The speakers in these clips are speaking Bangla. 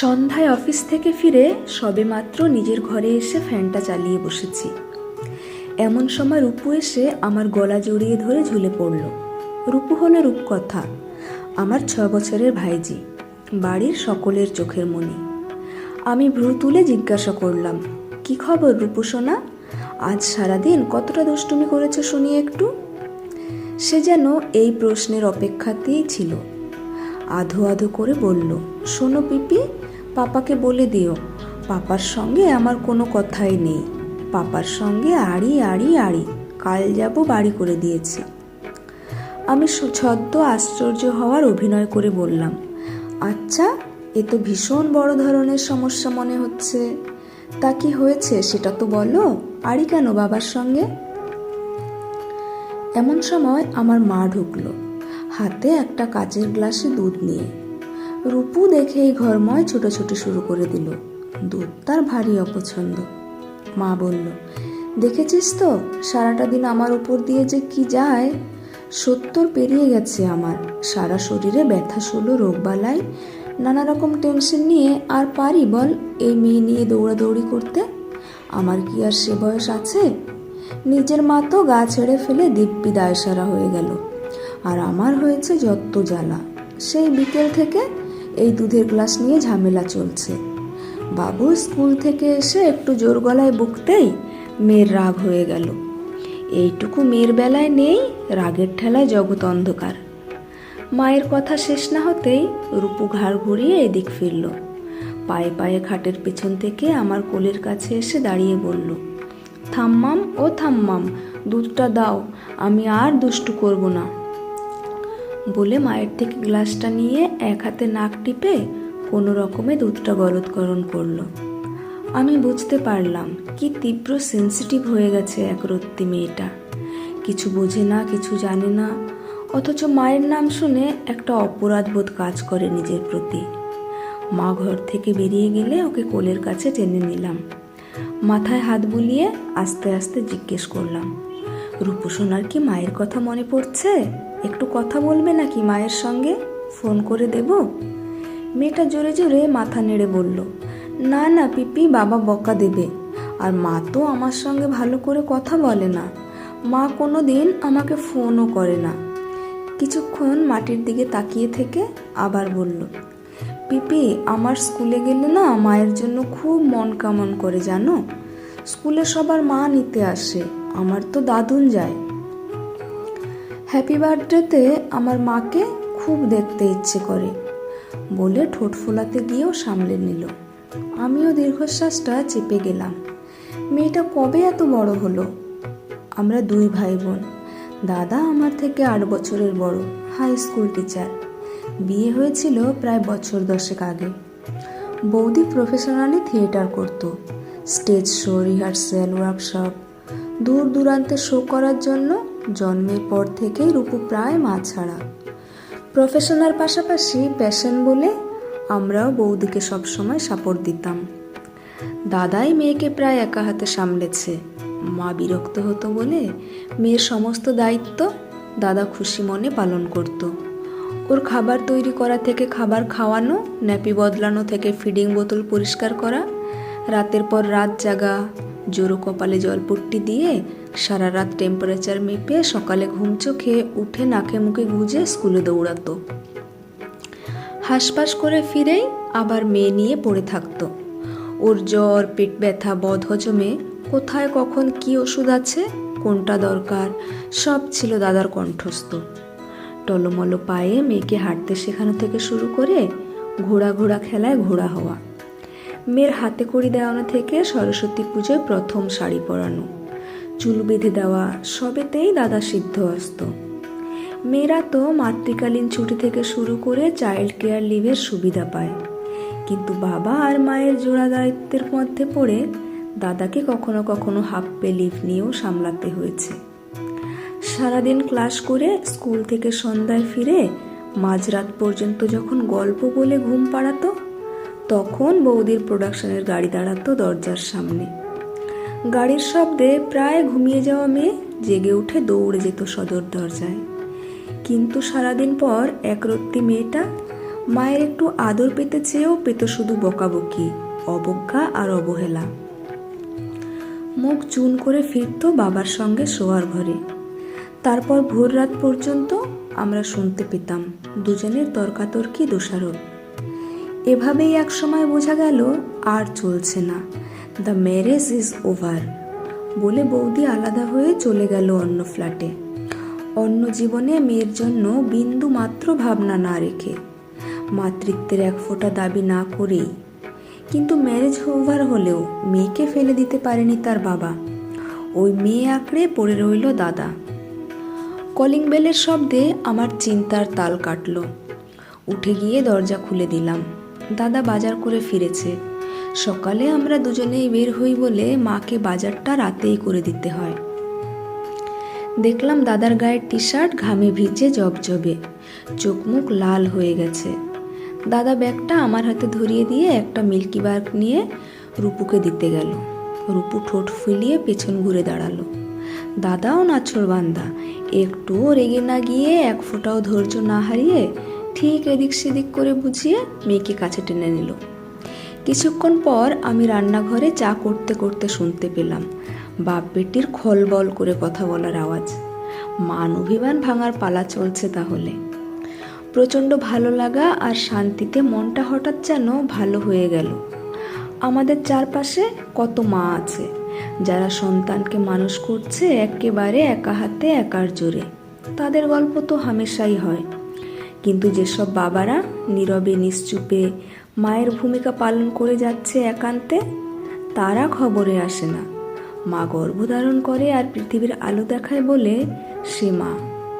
সন্ধ্যায় অফিস থেকে ফিরে সবেমাত্র নিজের ঘরে এসে ফ্যানটা চালিয়ে বসেছি। এমন সময় রূপু এসে আমার গলা জড়িয়ে ধরে ঝুলে পড়ল। রূপু হলো রূপকথা, আমার ছ বছরের ভাইজি, বাড়ির সকলের চোখের মণি আমি ভ্রু তুলে জিজ্ঞাসা করলাম, কি খবর রূপু সোনা? আজ সারাদিন কতটা দুষ্টুমি করেছ শুনি একটু? সে যেন এই প্রশ্নের অপেক্ষাতেই ছিল। আধো আধো করে বলল শোনো পিপি, পাপাকে বলে দিও, পাপার সঙ্গে আমার কোনো কথাই নেই। পাপার সঙ্গে আড়ি আড়ি আড়ি, কাল যাব বাড়ি করে দিয়েছি। আমি সুছদ্দ আশ্চর্য হওয়ার অভিনয় করে বললাম আচ্ছা এ তো ভীষণ বড় ধরনের সমস্যা মনে হচ্ছে। তা কি হয়েছে সেটা তো বলো, আড়ি কেন বাবার সঙ্গে? এমন সময় আমার মা ঢুকলো, হাতে একটা কাচের গ্লাসে দুধ নিয়ে। রূপু দেখেই ঘরময় ছোটাছুটি শুরু করে দিল। দুধ তার ভারী অপছন্দ। মা বলল, দেখেছিস তো, সারাটা দিন আমার উপর দিয়ে যে কি যায়? সত্তর পেরিয়ে গেছে আমার। সারা শরীরে ব্যথা শুলো রোগবালাই নানা রকম টেনশন নিয়ে আর পারি বল এই মেয়ে নিয়ে দৌড়াদৌড়ি করতে? আমার কি আর সে বয়স আছে? নিজের মা তো গা ছেড়ে ফেলে দিব্যি দায়সারা হয়ে গেল। আর আমার হয়েছে যত জ্বালা। সেই বিকেল থেকে এই দুধের গ্লাস নিয়ে ঝামেলা চলছে। বাবু স্কুল থেকে এসে একটু জোর গলায় বকতেই মেয়ের রাগ হয়ে গেল। এইটুকু মেয়ের বেলায় নেই, রাগের ঠেলায় জগৎ অন্ধকার। মায়ের কথা শেষ না হতেই রূপু ঘাড় ঘুরিয়ে এদিক ফিরল। পায়ে পায়ে খাটের পেছন থেকে আমার কোলের কাছে এসে দাঁড়িয়ে বলল, থাম্মাম ও থাম্মাম, দুধটা দাও, আমি আর দুষ্টু করব না। বলে মায়ের থেকে গ্লাসটা নিয়ে এক হাতে নাক টিপে কোনো রকমে দুধটা গলৎকরণ করল। আমি বুঝতে পারলাম কি তীব্র সেন্সিটিভ হয়ে গেছে একরত্তি মেয়েটা। কিছু বোঝে না, কিছু জানে না, অথচ মায়ের নাম শুনে একটা অপরাধবোধ কাজ করে নিজের প্রতি। মা ঘর থেকে বেরিয়ে গেলে ওকে কোলের কাছে টেনে নিলাম। মাথায় হাত বুলিয়ে আস্তে আস্তে জিজ্ঞেস করলাম, রূপসোনার কি মায়ের কথা মনে পড়ছে? একটু কথা বলবে নাকি মায়ের সঙ্গে? ফোন করে দেব। মেয়েটা জোরে জোরে মাথা নেড়ে বলল, না না, পিপি, বাবা বকা দেবে। আর মা তো আমার সঙ্গে ভালো করে কথা বলে না। মা কোনো দিন আমাকে ফোনও করে না। কিছুক্ষণ মাটির দিকে তাকিয়ে থেকে আবার বলল, পিপি, আমার স্কুলে গেলে না মায়ের জন্য খুব মন কামন করে জানো? স্কুলে সবার মা নিতে আসে, আমার তো দাদুন যায়। হ্যাপি বার্থডেতে আমার মাকে খুব দেখতে ইচ্ছে করে বলে ঠোঁট ফোলাতে গিয়েও সামলে নিল। আমিও দীর্ঘশ্বাসটা চেপে গেলাম। মেয়েটা কবে এত বড় হলো? আমরা দুই ভাই বোন দাদা আমার থেকে আট বছরের বড় হাই স্কুল টিচার বিয়ে হয়েছিল প্রায় বছর দশেক আগে। বৌদি প্রফেশনালি থিয়েটার করতো। স্টেজ শো রিহার্সেল ওয়ার্কশপ দূর দূরান্তে শো করার জন্য জন্মের পর থেকেই রূপু প্রায় মা ছাড়া। প্রফেশনাল পাশাপাশি প্যাশন বলে আমরাও বৌদিকে সবসময় সাপোর্ট দিতাম। দাদাই মেয়েকে প্রায় একা হাতে সামলেছে। মা বিরক্ত হতো বলে মেয়ের সমস্ত দায়িত্ব দাদা খুশি মনে পালন করত। ওর খাবার তৈরি করা থেকে খাবার খাওয়ানো, ন্যাপি বদলানো থেকে ফিডিং বোতল পরিষ্কার করা, রাতের পর রাত জাগা জোরো কপালে জলপট্টি দিয়ে সারা রাত টেম্পারেচার মেপে সকালে ঘুম চোখে উঠে নাকে মুখে গুজে স্কুলে দৌড়াতো। হাসপাস করে ফিরেই আবার মেয়ে নিয়ে পড়ে থাকতো। ওর জ্বর, পেট ব্যথা বদ হজমে কোথায় কখন কি ওষুধ আছে, কোনটা দরকার, সব ছিল দাদার কণ্ঠস্থ। টলমলো পায়ে মেয়েকে হাঁটতে শেখানো থেকে শুরু করে ঘোড়া ঘোড়া খেলায় ঘোড়া হওয়া। মেয়ের হাতে কড়ি দেওয়ানো থেকে সরস্বতী পুজোয় প্রথম শাড়ি পরানো। চুল বেঁধে দেওয়া সবেতেই দাদা সিদ্ধ হস্ত মেয়েরা তো মাতৃকালীন ছুটি থেকে শুরু করে চাইল্ড কেয়ার লিভের সুবিধা পায়। কিন্তু বাবা আর মায়ের জোড়া দায়িত্বের মধ্যে পড়ে দাদাকে কখনো কখনো হাফ পে লিভ নিয়েও সামলাতে হয়েছে। সারাদিন ক্লাস করে স্কুল থেকে সন্ধ্যায় ফিরে মাঝরাত পর্যন্ত যখন গল্প বলে ঘুম পাড়াতো তখন বৌদির প্রোডাকশনের গাড়ি দাঁড়াতো দরজার সামনে। গাড়ির শব্দে প্রায় ঘুমিয়ে যাওয়া মেয়ে জেগে উঠে দৌড়ে যেত সদর দরজায়। কিন্তু সারাদিন পর একরত্তি মেয়েটা মায়ের একটু আদর পেতে চেয়েও পেত শুধু বকাবকি, অবজ্ঞা আর অবহেলা। মুখ চুন করে ফিরতো বাবার সঙ্গে শোয়ার ঘরে। তারপর ভোর রাত পর্যন্ত আমরা শুনতে পেতাম, দুজনের তর্কাতর্কি দোষারোপ। এভাবেই এক সময় বোঝা গেল, আর চলছে না। দ্য ম্যারেজ ইজ ওভার বলে বৌদি আলাদা হয়ে চলে গেল অন্য ফ্ল্যাটে। অন্য জীবনে মেয়ের জন্য বিন্দু মাত্র ভাবনা না রেখে, মাতৃত্বের এক ফোঁটা দাবি না করেই। কিন্তু ম্যারেজ ওভার হলেও মেয়েকে ফেলে দিতে পারেনি তার বাবা। ওই মেয়ে আঁকড়ে পড়ে রইল দাদা। কলিং বেলের শব্দে আমার চিন্তার তাল কাটল। উঠে গিয়ে দরজা খুলে দিলাম। দাদা বাজার করে ফিরেছে। সকালে আমরা দুজনেই বের হই বলে মাকে বাজারটা রাতেই করে দিতে হয়। দেখলাম দাদার গায়ের টি শার্ট ঘামে ভিজে জবজবে। চোখ মুখ লাল হয়ে গেছে। দাদা ব্যাগটা আমার হাতে ধরিয়ে দিয়ে একটা মিল্কি বার নিয়ে রূপুকে দিতে গেল। রূপু ঠোঁট ফুলিয়ে পেছন ঘুরে দাঁড়াল। দাদাও নাছর বান্দা একটুও রেগে না গিয়ে এক ফোঁটাও ধৈর্য না হারিয়ে ঠিক এদিক সেদিক করে বুঝিয়ে মেয়েকে কাছে টেনে নিল। কিছুক্ষণ পর আমি রান্নাঘরে চা করতে করতে শুনতে পেলাম, বাপ বেটির খলবল করে কথা বলার আওয়াজ। মান অভিমান ভাঙার পালা চলছে তাহলে। প্রচণ্ড ভালো লাগা আর শান্তিতে মনটা হঠাৎ যেন ভালো হয়ে গেল। আমাদের চারপাশে কত মা আছে, যারা সন্তানকে মানুষ করছে একেবারে একা হাতে, একার জোরে। তাদের গল্প তো হামেশাই হয়। কিন্তু যেসব বাবারা নীরবে, নিশ্চুপে মায়ের ভূমিকা পালন করে যাচ্ছে একান্তে, তারা খবরে আসে না। মা গর্ভধারণ করে আর পৃথিবীর আলো দেখায় বলে, সে মা,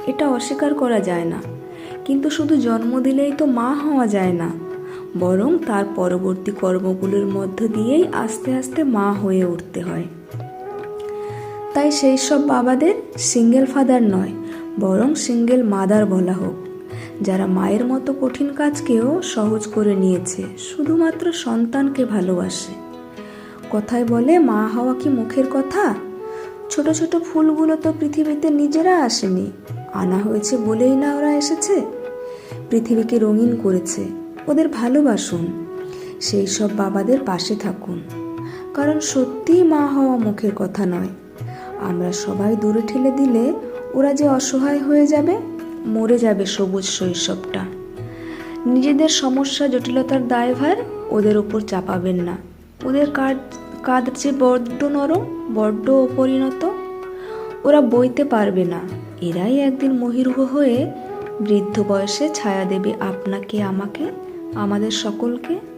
এটা অস্বীকার করা যায় না। কিন্তু শুধু জন্ম দিলেই তো মা হওয়া যায় না। বরং তার পরবর্তী কর্মগুলোর মধ্য দিয়েই আস্তে আস্তে মা হয়ে উঠতে হয়। তাই সেই সব বাবাদের সিঙ্গেল ফাদার নয়, বরং সিঙ্গেল মাদার বলা হোক। যারা মায়ের মতো কঠিন কাজকেও সহজ করে নিয়েছে, শুধুমাত্র সন্তানকে ভালোবাসে। কথায় বলে, মা হওয়া কি মুখের কথা? ছোট ছোট ফুলগুলো তো পৃথিবীতে নিজেরা আসেনি। আনা হয়েছে বলেই না ওরা এসেছে। পৃথিবীকে রঙিন করেছে, ওদের ভালোবাসুন। সেই সব বাবাদের পাশে থাকুন। কারণ সত্যিই মা হওয়া মুখের কথা নয়। আমরা সবাই দূরে ঠেলে দিলে ওরা যে অসহায় হয়ে যাবে। মরে যাবে সবুজ শৈশবটা। নিজেদের সমস্যা, জটিলতার দায়ভার ওদের উপর চাপাবেন না। ওদের কাজ কাঁধ যে বড্ড নরম, বড্ড অপরিণত, ওরা বইতে পারবে না। এরাই একদিন মহিরুহ হয়ে বৃদ্ধ বয়সে ছায়া দেবে আপনাকে, আমাকে, আমাদের সকলকে।